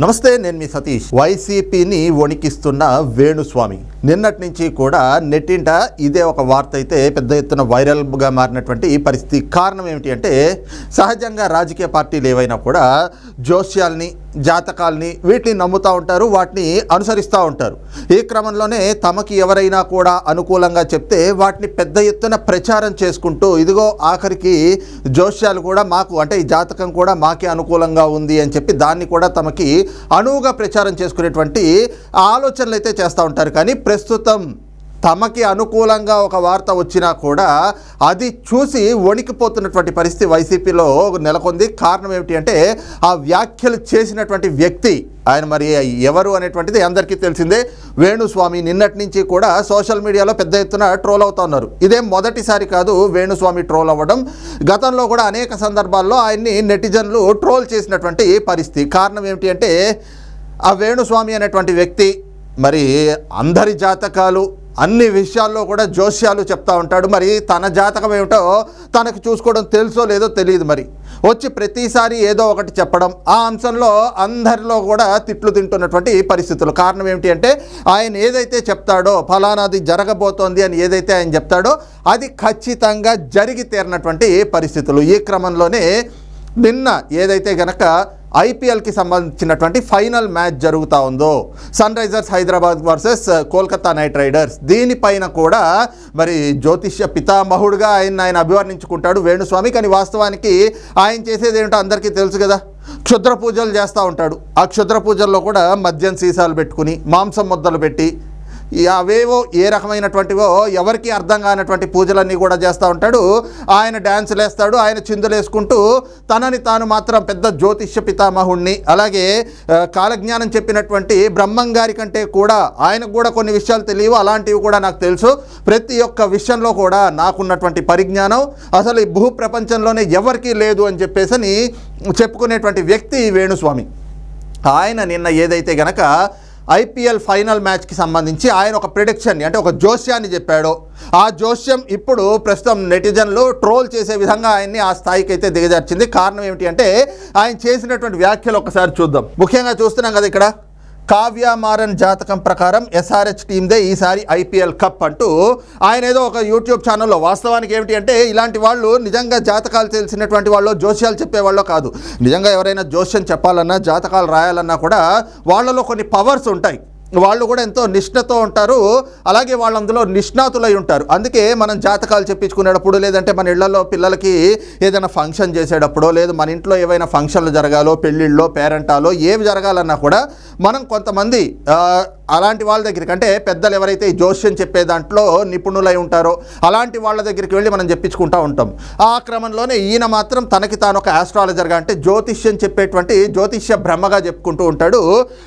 నమస్తే నేను మీ సతీష్. వైసీపీని వణికిస్తున్న వేణుస్వామి. నిన్నటి నుంచి కూడా నెట్టింట ఇదే ఒక వార్త అయితే పెద్ద ఎత్తున వైరల్గా మారినటువంటి ఈ పరిస్థితి కారణం ఏమిటి అంటే సహజంగా రాజకీయ పార్టీలు ఏవైనా కూడా జోస్యాల్ని జాతకాల్ని వీటిని నమ్ముతూ ఉంటారు వాటిని అనుసరిస్తూ ఉంటారు. ఈ క్రమంలోనే తమకి ఎవరైనా కూడా అనుకూలంగా చెప్తే వాటిని పెద్ద ఎత్తున ప్రచారం చేసుకుంటూ ఇదిగో ఆఖరికి జోస్యాలు కూడా మాకు అంటే ఈ జాతకం కూడా మాకే అనుకూలంగా ఉంది అని చెప్పి దాన్ని కూడా తమకి అనువుగా ప్రచారం చేసుకునేటువంటి ఆలోచనలు అయితే చేస్తూ ఉంటారు. కానీ ప్రస్తుతం తమకి అనుకూలంగా ఒక వార్త వచ్చినా కూడా అది చూసి వణికిపోతున్నటువంటి పరిస్థితి వైసీపీలో నెలకొంది. కారణం ఏమిటి అంటే ఆ వ్యాఖ్యలు చేసినటువంటి వ్యక్తి ఆయన మరి ఎవరు అనేటువంటిది అందరికీ తెలిసిందే. వేణుస్వామి నిన్నటి నుంచి కూడా సోషల్ మీడియాలో పెద్ద ఎత్తున ట్రోల్ అవుతా ఉన్నారు. మొదటిసారి కాదు వేణుస్వామి ట్రోల్ అవ్వడం. గతంలో కూడా అనేక సందర్భాల్లో ఆయన్ని నెటిజన్లు ట్రోల్ చేసినటువంటి పరిస్థితి. కారణం ఏమిటి అంటే ఆ వేణుస్వామి అనేటువంటి వ్యక్తి మరి అందరి జాతకాలు అన్ని విషయాల్లో కూడా జోస్యాలు చెప్తా ఉంటాడు. మరి తన జాతకం ఏమిటో తనకు చూసుకోవడం తెలుసో లేదో తెలియదు మరి. వచ్చి ప్రతిసారి ఏదో ఒకటి చెప్పడం ఆ అంశంలో అందరిలో కూడా తిట్లు తింటున్నటువంటి పరిస్థితులు. కారణం ఏమిటి అంటే ఆయన ఏదైతే చెప్తాడో ఫలానాది జరగబోతోంది అని ఏదైతే ఆయన చెప్తాడో అది ఖచ్చితంగా జరిగి తీరినటువంటి పరిస్థితులు. ఈ క్రమంలోనే నిన్న ఏదైతే గనక ఐపీఎల్కి సంబంధించినటువంటి ఫైనల్ మ్యాచ్ జరుగుతూ ఉందో? Sunrisers Hyderabad versus uh, Kolkata Knight Riders. దీనిపైన కూడా మరి జ్యోతిష్య పితామహుడుగా ఆయన ఆయన అభివర్ణించుకుంటాడు వేణుస్వామి. కానీ వాస్తవానికి ఆయన చేసేది ఏమిటో అందరికీ తెలుసు కదా. క్షుద్ర పూజలు చేస్తూ ఉంటాడు. ఆ క్షుద్ర పూజల్లో కూడా మద్యం సీసాలు పెట్టుకుని మాంసం ముద్దలు పెట్టి అవేవో ఏ రకమైనటువంటివో ఎవరికి అర్థం కానటువంటి పూజలన్నీ కూడా చేస్తూ ఉంటాడు. ఆయన డ్యాన్సులు వేస్తాడు ఆయన చిందులు వేసుకుంటూ తనని తాను మాత్రం పెద్ద జ్యోతిష్య పితామహుణ్ణి. అలాగే కాలజ్ఞానం చెప్పినటువంటి బ్రహ్మం గారి కంటే కూడా ఆయనకు కూడా కొన్ని విషయాలు తెలియవు అలాంటివి కూడా నాకు తెలుసు. ప్రతి ఒక్క విషయంలో కూడా నాకున్నటువంటి పరిజ్ఞానం అసలు ఈ భూ ప్రపంచంలోనే ఎవరికీ లేదు అని చెప్పేసి చెప్పుకునేటువంటి వ్యక్తి వేణుస్వామి. ఆయన నిన్న ఏదైతే గనక ఐపీఎల్ ఫైనల్ మ్యాచ్కి సంబంధించి ఆయన ఒక ప్రిడిక్షన్ అంటే ఒక జోస్యాన్ని చెప్పాడు. ఆ జోస్యం ఇప్పుడు ప్రస్తుతం నెటిజన్లు ట్రోల్ చేసే విధంగా ఆయన్ని ఆ స్థాయికి అయితే దిగజార్చింది. కారణం ఏమిటి అంటే ఆయన చేసినటువంటి వ్యాఖ్యలు ఒకసారి చూద్దాం. ముఖ్యంగా చూస్తున్నాం కదా ఇక్కడ. కావ్య మారన్ జాతకం ప్రకారం ఎస్ఆర్హెచ్ టీమ్దే ఈసారి ఐపీఎల్ కప్ అంటూ ఆయన ఏదో ఒక యూట్యూబ్ ఛానల్లో వాస్తవానికి ఏమిటి అంటే ఇలాంటి వాళ్ళు నిజంగా జాతకాలు తెలిసినటువంటి వాళ్ళు జోస్యాలు చెప్పేవాళ్ళు కాదు. నిజంగా ఎవరైనా జోస్యం చెప్పాలన్నా జాతకాలు రాయాలన్నా కూడా వాళ్ళలో కొన్ని పవర్స్ ఉంటాయి. వాళ్ళు కూడా ఎంతో నిష్ణతో ఉంటారు. అలాగే వాళ్ళు అందులో నిష్ణాతులై ఉంటారు. అందుకే మనం జాతకాలు చెప్పించుకునేటప్పుడు లేదంటే మన ఇళ్ళలో పిల్లలకి ఏదైనా ఫంక్షన్ చేసేటప్పుడో లేదు మన ఇంట్లో ఏవైనా ఫంక్షన్లు జరగాలో పెళ్ళిళ్ళలో పేరెంటాలో ఏవి జరగాలన్నా కూడా మనం కొంతమంది అలాంటి వాళ్ళ దగ్గరికి అంటే పెద్దలు ఎవరైతే ఈ చెప్పే దాంట్లో నిపుణులై ఉంటారో అలాంటి వాళ్ళ దగ్గరికి వెళ్ళి మనం చెప్పించుకుంటూ ఉంటాం. ఆ క్రమంలోనే ఈయన మాత్రం తనకి తాను ఒక ఆస్ట్రాలజర్గా అంటే జ్యోతిష్యం చెప్పేటువంటి జ్యోతిష్య బ్రహ్మగా చెప్పుకుంటూ ఉంటాడు.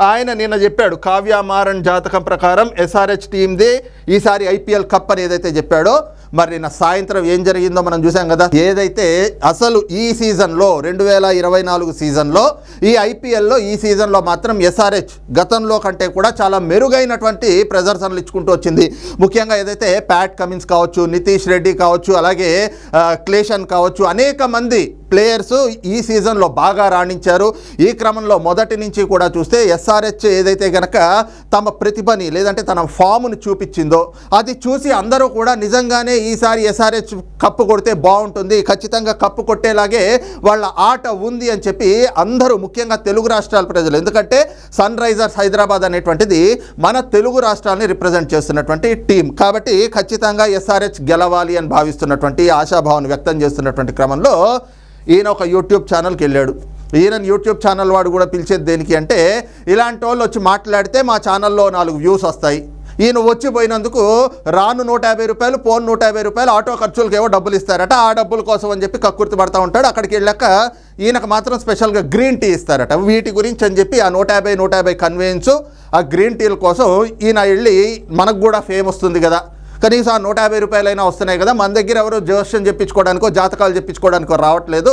ఆయన నిన్న చెప్పాడు కావ్యామారన్ జాతకం ప్రకారం ఎస్ఆర్హెచ్ టీమ్ది ఈసారి ఐపీఎల్ కప్ అని ఏదైతే చెప్పాడో మరి నిన్న సాయంత్రం ఏం జరిగిందో మనం చూసాం కదా. ఏదైతే అసలు ఈ సీజన్లో రెండు వేల ఇరవై నాలుగు సీజన్లో ఈ ఐపీఎల్లో ఈ సీజన్లో మాత్రం ఎస్ఆర్హెచ్ గతంలో కంటే కూడా చాలా మెరుగైనటువంటి ప్రదర్శనలు ఇచ్చుకుంటూ వచ్చింది. ముఖ్యంగా ఏదైతే ప్యాట్ కమిన్స్ కావచ్చు నితీష్ రెడ్డి కావచ్చు అలాగే క్లేషన్ కావచ్చు అనేక మంది ప్లేయర్స్ ఈ సీజన్లో బాగా రాణించారు. ఈ క్రమంలో మొదటి నుంచి కూడా చూస్తే ఎస్ఆర్హెచ్ ఏదైతే గనక తమ ప్రతిభని లేదంటే తన ఫామ్ను చూపించిందో అది చూసి అందరూ కూడా నిజంగానే ఈసారి ఎస్ఆర్హెచ్ కప్పు కొడితే బాగుంటుంది. ఖచ్చితంగా కప్పు కొట్టేలాగే వాళ్ళ ఆట ఉంది అని చెప్పి అందరూ ముఖ్యంగా తెలుగు రాష్ట్రాల ప్రజలు. ఎందుకంటే సన్ రైజర్స్ హైదరాబాద్ అనేటువంటిది మన తెలుగు రాష్ట్రాలని రిప్రజెంట్ చేస్తున్నటువంటి టీం కాబట్టి ఖచ్చితంగా ఎస్ఆర్హెచ్ గెలవాలి అని భావిస్తున్నటువంటి ఆశాభావం వ్యక్తం చేస్తున్నటువంటి క్రమంలో ఈయన ఒక యూట్యూబ్ ఛానల్కి వెళ్ళాడు. ఈయన యూట్యూబ్ ఛానల్ వాడు కూడా పిలిచేది దేనికి అంటే ఇలాంటి వాళ్ళు వచ్చి మాట్లాడితే మా ఛానల్లో నాలుగు వ్యూస్ వస్తాయి. ఈయన వచ్చి పోయినందుకు రాను నూట యాభై రూపాయలు ఫోన్ నూట యాభై రూపాయలు ఆటో ఖర్చులకు ఏవో డబ్బులు ఇస్తారట. ఆ డబ్బుల కోసం అని చెప్పి కక్కుర్తి పడతా ఉంటాడు. అక్కడికి వెళ్ళాక ఈయనకు మాత్రం స్పెషల్గా గ్రీన్ టీ ఇస్తారట. వీటి గురించి అని చెప్పి ఆ నూట యాభై నూట యాభై కన్వెన్స్ ఆ గ్రీన్ టీల కోసం ఈయన వెళ్ళి మనకు కూడా ఫేమ్ వస్తుంది కదా. కనీసం ఆ నూట యాభై రూపాయలైనా వస్తున్నాయి కదా మన దగ్గర ఎవరు జోస్యం చెప్పించుకోవడానికో జాతకాలు చెప్పించుకోవడానికో రావట్లేదు.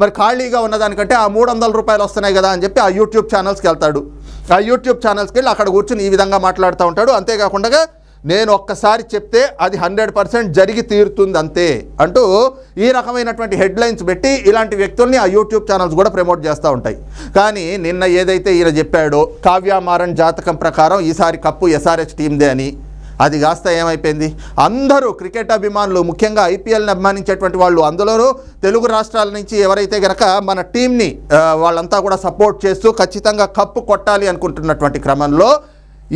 మరి ఖాళీగా ఉన్నదానికంటే ఆ మూడు వందల రూపాయలు వస్తున్నాయి కదా అని చెప్పి ఆ యూట్యూబ్ ఛానల్స్కి వెళ్తాడు. ఆ యూట్యూబ్ ఛానల్స్కి వెళ్ళి అక్కడ కూర్చుని ఈ విధంగా మాట్లాడుతూ ఉంటాడు. అంతేకాకుండా నేను ఒక్కసారి చెప్తే అది హండ్రెడ్ పర్సెంట్ జరిగి తీరుతుంది అంతే అంటూ ఈ రకమైనటువంటి హెడ్లైన్స్ పెట్టి ఇలాంటి వ్యక్తుల్ని ఆ యూట్యూబ్ ఛానల్స్ కూడా ప్రమోట్ చేస్తూ ఉంటాయి. కానీ నిన్న ఏదైతే ఈయన చెప్పాడో కావ్యామారన్ జాతకం ప్రకారం ఈసారి కప్పు ఎస్ఆర్హెచ్ టీందే అని అది కాస్త ఏమైపోయింది? అందరూ క్రికెట్ అభిమానులు ముఖ్యంగా ఐపీఎల్ని అభిమానించేటువంటి వాళ్ళు అందులోనూ తెలుగు రాష్ట్రాల నుంచి ఎవరైతే గనక మన టీంని వాళ్ళంతా కూడా సపోర్ట్ చేస్తూ ఖచ్చితంగా కప్పు కొట్టాలి అనుకుంటున్నటువంటి క్రమంలో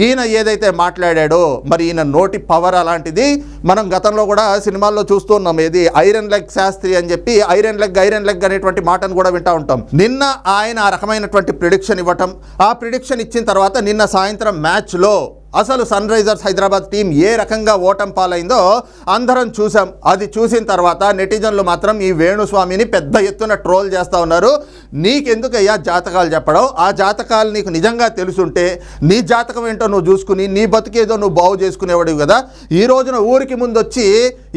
ఈయన ఏదైతే మాట్లాడాడో మరి ఈయన నోటి పవర్ అలాంటిది మనం గతంలో కూడా సినిమాల్లో చూస్తూ ఉన్నాం. ఏది? ఐరన్ లెగ్ శాస్త్రి అని చెప్పి ఐరన్ లెగ్ ఐరన్ లెగ్ అనేటువంటి మాటను కూడా వింటూ ఉంటాం. నిన్న ఆయన ఆ రకమైనటువంటి ప్రిడిక్షన్ ఇవ్వటం ఆ ప్రిడిక్షన్ ఇచ్చిన తర్వాత నిన్న సాయంత్రం మ్యాచ్లో అసలు సన్ రైజర్స్ హైదరాబాద్ టీం ఏ రకంగా ఓటం పాలైందో అందరం చూసాం. అది చూసిన తర్వాత నెటిజన్లు మాత్రం ఈ వేణుస్వామిని పెద్ద ఎత్తున ట్రోల్ చేస్తూ ఉన్నారు. నీకెందుకయ్యా జాతకాలు చెప్పడం? ఆ జాతకాలు నీకు నిజంగా తెలుసుంటే నీ జాతకం ఏంటో నువ్వు చూసుకుని నీ బతుకేదో నువ్వు బాగు చేసుకునేవాడివి కదా. ఈ రోజున ఊరికి ముందు వచ్చి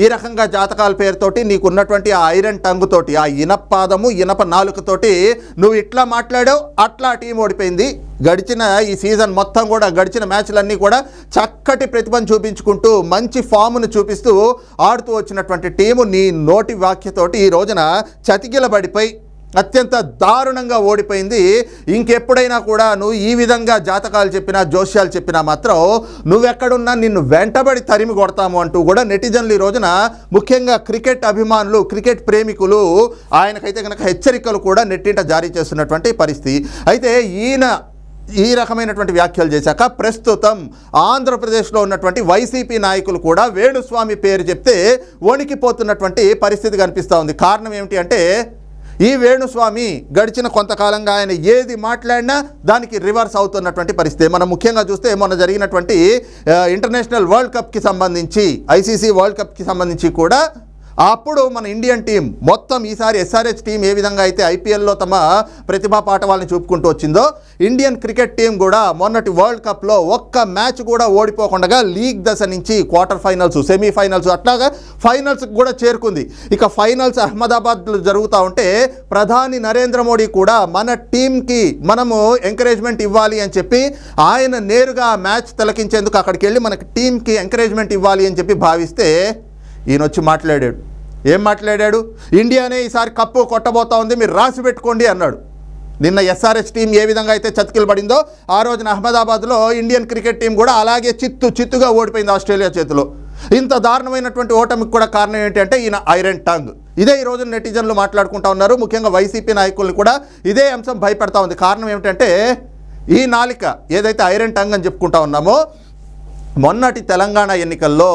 ఈ రకంగా జాతకాల పేరుతోటి నీకు ఉన్నటువంటి ఆ ఐరన్ టంగుతోటి ఆ ఇనపాదము ఇనప నాలుకతోటి నువ్వు ఇట్లా మాట్లాడావు అట్లా టీం ఓడిపోయింది. గడిచిన ఈ సీజన్ మొత్తం కూడా గడిచిన మ్యాచ్లన్నీ కూడా చక్కటి ప్రతిభను చూపించుకుంటూ మంచి ఫామ్ను చూపిస్తూ ఆడుతూ వచ్చినటువంటి టీము నీ నోటి వాక్యతోటి ఈ రోజున చతికిలబడిపోయి అత్యంత దారుణంగా ఓడిపోయింది. ఇంకెప్పుడైనా కూడా నువ్వు ఈ విధంగా జాతకాలు చెప్పినా జోష్యాలు చెప్పినా మాత్రం నువ్వెక్కడున్నా నిన్ను వెంటబడి తరిమి కొడతాము అంటూ కూడా నెటిజన్లు ఈ రోజున ముఖ్యంగా క్రికెట్ అభిమానులు క్రికెట్ ప్రేమికులు ఆయనకైతే కనుక హెచ్చరికలు కూడా నెట్టింట జారీ చేస్తున్నటువంటి పరిస్థితి. అయితే ఈయన ఈ రకమైనటువంటి వ్యాఖ్యలు చేశాక ప్రస్తుతం ఆంధ్రప్రదేశ్లో ఉన్నటువంటి వైసీపీ నాయకులు కూడా వేణుస్వామి పేరు చెప్తే వణికిపోతున్నటువంటి పరిస్థితి కనిపిస్తూ ఉంది. కారణం ఏమిటి అంటే ఈ వేణుస్వామి గడిచిన కొంతకాలంగా ఆయన ఏది మాట్లాడినా దానికి రివర్స్ అవుతున్నటువంటి పరిస్థితి. మనం ముఖ్యంగా చూస్తే మొన్న జరిగినటువంటి ఇంటర్నేషనల్ వరల్డ్ కప్కి సంబంధించి ఐసీసీ వరల్డ్ కప్కి సంబంధించి కూడా అప్పుడు మన ఇండియన్ టీం మొత్తం ఈసారి ఎస్ఆర్హెచ్ టీం ఏ విధంగా అయితే ఐపీఎల్లో తమ ప్రతిభా పాఠవాళ్ళని చూపుకుంటూ వచ్చిందో ఇండియన్ క్రికెట్ టీం కూడా మొన్నటి వరల్డ్ కప్లో ఒక్క మ్యాచ్ కూడా ఓడిపోకుండా లీగ్ దశ నుంచి క్వార్టర్ ఫైనల్స్ సెమీఫైనల్స్ అట్లాగా ఫైనల్స్కి కూడా చేరుకుంది. ఇక ఫైనల్స్ అహ్మదాబాద్లో జరుగుతూ ఉంటే ప్రధాని నరేంద్ర మోడీ కూడా మన టీంకి మనము ఎంకరేజ్మెంట్ ఇవ్వాలి అని చెప్పి ఆయన నేరుగా ఆ మ్యాచ్ తిలకించేందుకు అక్కడికి వెళ్ళి మనకి టీంకి ఎంకరేజ్మెంట్ ఇవ్వాలి అని చెప్పి భావిస్తే ఈయన వచ్చి మాట్లాడాడు. ఏం మాట్లాడాడు? ఇండియానే ఈసారి కప్పు కొట్టబోతా ఉంది మీరు రాసి పెట్టుకోండి అన్నాడు. నిన్న ఎస్ఆర్ఎస్ టీం ఏ విధంగా అయితే చతికిలు పడిందో ఆ రోజున అహ్మదాబాద్లో ఇండియన్ క్రికెట్ టీం కూడా అలాగే చిత్తు చిత్తుగా ఓడిపోయింది ఆస్ట్రేలియా చేతిలో. ఇంత దారుణమైనటువంటి ఓటమికి కూడా కారణం ఏంటంటే ఈయన ఐరన్ టంగ్. ఇదే ఈ రోజు నెటిజన్లు మాట్లాడుకుంటా ఉన్నారు. ముఖ్యంగా వైసీపీ నాయకులు కూడా ఇదే అంశం భయపడతా ఉంది. కారణం ఏమిటంటే ఈ నాలిక ఏదైతే ఐరన్ టంగ్ అని చెప్పుకుంటా ఉన్నామో మొన్నటి తెలంగాణ ఎన్నికల్లో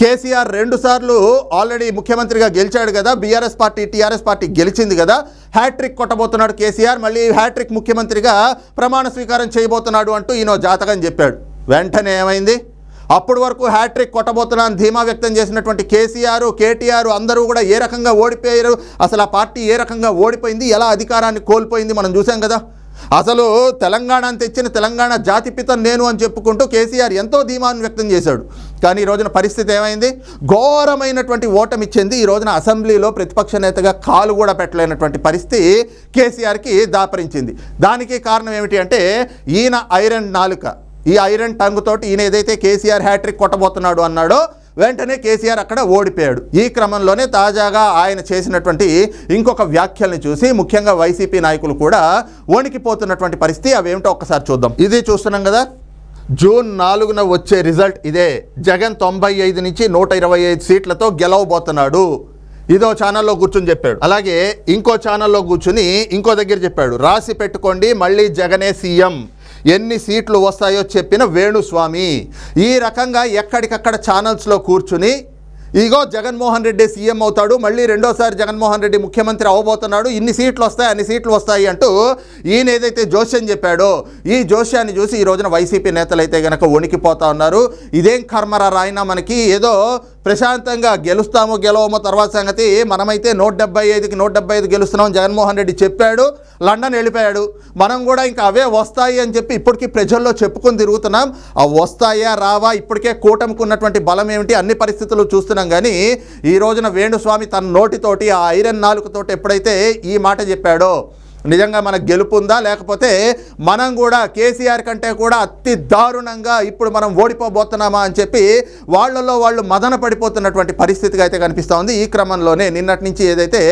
కేసీఆర్ రెండుసార్లు ఆల్రెడీ ముఖ్యమంత్రిగా గెలిచాడు కదా బీఆర్ఎస్ పార్టీ టీఆర్ఎస్ పార్టీ గెలిచింది కదా హ్యాట్రిక్ కొట్టబోతున్నాడు కేసీఆర్ మళ్ళీ హ్యాట్రిక్ ముఖ్యమంత్రిగా ప్రమాణ స్వీకారం చేయబోతున్నాడు అంటూ ఈయన జాతకం చెప్పాడు. వెంటనే ఏమైంది? అప్పటి వరకు హ్యాట్రిక్ కొట్టబోతున్నాను ధీమా వ్యక్తం చేసినటువంటి కేసీఆర్ కేటీఆర్ అందరూ కూడా ఏ రకంగా ఓడిపోయారు? అసలు ఆ పార్టీ ఏ రకంగా ఓడిపోయింది? ఎలా అధికారాన్ని కోల్పోయింది? మనం చూసాం కదా. అసలు తెలంగాణ తెచ్చిన తెలంగాణ జాతిపిత నేను అని చెప్పుకుంటూ కేసీఆర్ ఎంతో ధీమాను వ్యక్తం చేశాడు. కానీ ఈ రోజున పరిస్థితి ఏమైంది? ఘోరమైనటువంటి ఓటమిచ్చింది ఈ రోజున అసెంబ్లీలో ప్రతిపక్ష నేతగా కాలు కూడా పెట్టలేనటువంటి పరిస్థితి కేసీఆర్కి దాపరించింది. దానికి కారణం ఏమిటి అంటే ఈయన ఐరన్ నాలుక. ఈ ఐరన్ టంగ్ తోటి ఈయన ఏదైతే కేసీఆర్ హ్యాట్రిక్ కొట్టబోతున్నాడు అన్నాడో వెంటనే కేసీఆర్ అక్కడ ఓడిపోయాడు. ఈ క్రమంలోనే తాజాగా ఆయన చేసినటువంటి ఇంకొక వ్యాఖ్యల్ని చూసి ముఖ్యంగా వైసీపీ నాయకులు కూడా వణికిపోతున్నటువంటి పరిస్థితి అవేమిటో ఒక్కసారి చూద్దాం. ఇది చూస్తున్నాం కదా? జూన్ నాలుగున వచ్చే రిజల్ట్ ఇదే. జగన్ తొంభై ఐదు నుంచి నూట ఇరవై ఐదు సీట్లతో గెలవబోతున్నాడు. ఇదో ఛానల్లో కూర్చుని చెప్పాడు. అలాగే ఇంకో ఛానల్లో కూర్చుని ఇంకో దగ్గర చెప్పాడు. రాసి పెట్టుకోండి మళ్ళీ జగనే సీఎం. ఎన్ని సీట్లు వస్తాయో చెప్పిన వేణుస్వామి. ఈ రకంగా ఎక్కడికక్కడ ఛానల్స్లో కూర్చుని ఇగో జగన్మోహన్ రెడ్డి సీఎం అవుతాడు మళ్ళీ రెండోసారి జగన్మోహన్ రెడ్డి ముఖ్యమంత్రి అవబోతున్నాడు ఇన్ని సీట్లు వస్తాయి అన్ని సీట్లు వస్తాయి అంటూ ఈయన ఏదైతే జోష్యం చెప్పాడో ఈ జోష్యాన్ని చూసి ఈ రోజున వైసీపీ నేతలు అయితే గనక వణికిపోతా ఉన్నారు. ఇదేం కర్మరా రాయినా మనకి ఏదో ప్రశాంతంగా గెలుస్తామో గెలవమో తర్వాత సంగతి మనమైతే నూట డెబ్బై ఐదుకి నూట డెబ్బై ఐదు గెలుస్తున్నాం జగన్మోహన్ రెడ్డి చెప్పాడు లండన్ వెళ్ళిపోయాడు. మనం కూడా ఇంకా అవే వస్తాయి అని చెప్పి ఇప్పటికీ ప్రజల్లో చెప్పుకొని తిరుగుతున్నాం. అవి వస్తాయా రావా ఇప్పటికే కూటమికి ఉన్నటువంటి బలం ఏమిటి అన్ని పరిస్థితులు చూస్తున్నాం కానీ ఈ రోజున వేణుస్వామి తన నోటితోటి ఆ ఐరన్ నాలుగుతోటి ఎప్పుడైతే ఈ మాట చెప్పాడో నిజంగా మనకు గెలుపుందా లేకపోతే మనం కూడా కేసీఆర్ కంటే కూడా అతి దారుణంగా ఇప్పుడు మనం ఓడిపోబోతున్నామా అని చెప్పి వాళ్ళలో వాళ్ళు మదన పడిపోతున్నటువంటి పరిస్థితిగా అయితే కనిపిస్తూ ఉంది. ఈ క్రమంలోనే నిన్నటి నుంచి ఏదైతే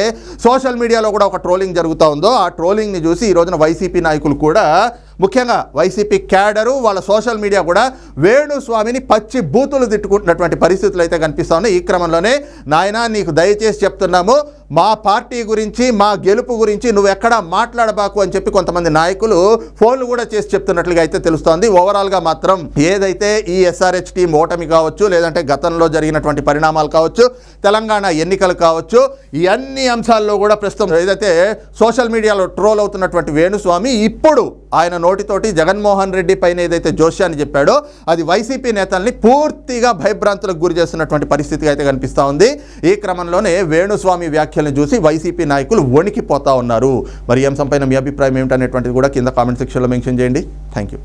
సోషల్ మీడియాలో కూడా ఒక ట్రోలింగ్ జరుగుతూ ఉందో ఆ ట్రోలింగ్ని చూసి ఈ రోజున వైసీపీ నాయకులు కూడా ముఖ్యంగా వైసీపీ క్యాడరు వాళ్ళ సోషల్ మీడియా కూడా వేణుస్వామిని పచ్చి బూతులు తిట్టుకుంటున్నటువంటి పరిస్థితులు అయితే కనిపిస్తా ఉన్నాయి. ఈ క్రమంలోనే నాయనా నీకు దయచేసి చెప్తున్నాము మా పార్టీ గురించి మా గెలుపు గురించి నువ్వు ఎక్కడా మాట్లాడబాకు అని చెప్పి కొంతమంది నాయకులు ఫోన్లు కూడా చేసి చెప్తున్నట్లుగా అయితే తెలుస్తోంది. ఓవరాల్గా మాత్రం ఏదైతే ఈ ఎస్ఆర్హెచ్ టీం ఓటమి కావచ్చు లేదంటే గతంలో జరిగినటువంటి పరిణామాలు కావచ్చు తెలంగాణ ఎన్నికలు కావచ్చు ఈ అన్ని అంశాల్లో కూడా ప్రస్తుతం ఏదైతే సోషల్ మీడియాలో ట్రోల్ అవుతున్నటువంటి వేణుస్వామి ఇప్పుడు ఆయన నోటితోటి జగన్మోహన్ రెడ్డి పైన ఏదైతే జోష్యాన్ని చెప్పాడో అది వైసీపీ నేతల్ని పూర్తిగా భయభ్రాంతులకు గురి చేస్తున్నటువంటి పరిస్థితిగా అయితే కనిపిస్తూ ఉంది. ఈ క్రమంలోనే వేణుస్వామి వ్యాఖ్యలను చూసి వైసీపీ నాయకులు వణికిపోతా ఉన్నారు. మరి ఈ అంశంపైన మీ అభిప్రాయం ఏమిటనేటువంటిది కూడా కింద కామెంట్ సెక్షన్లో మెన్షన్ చేయండి. Thank you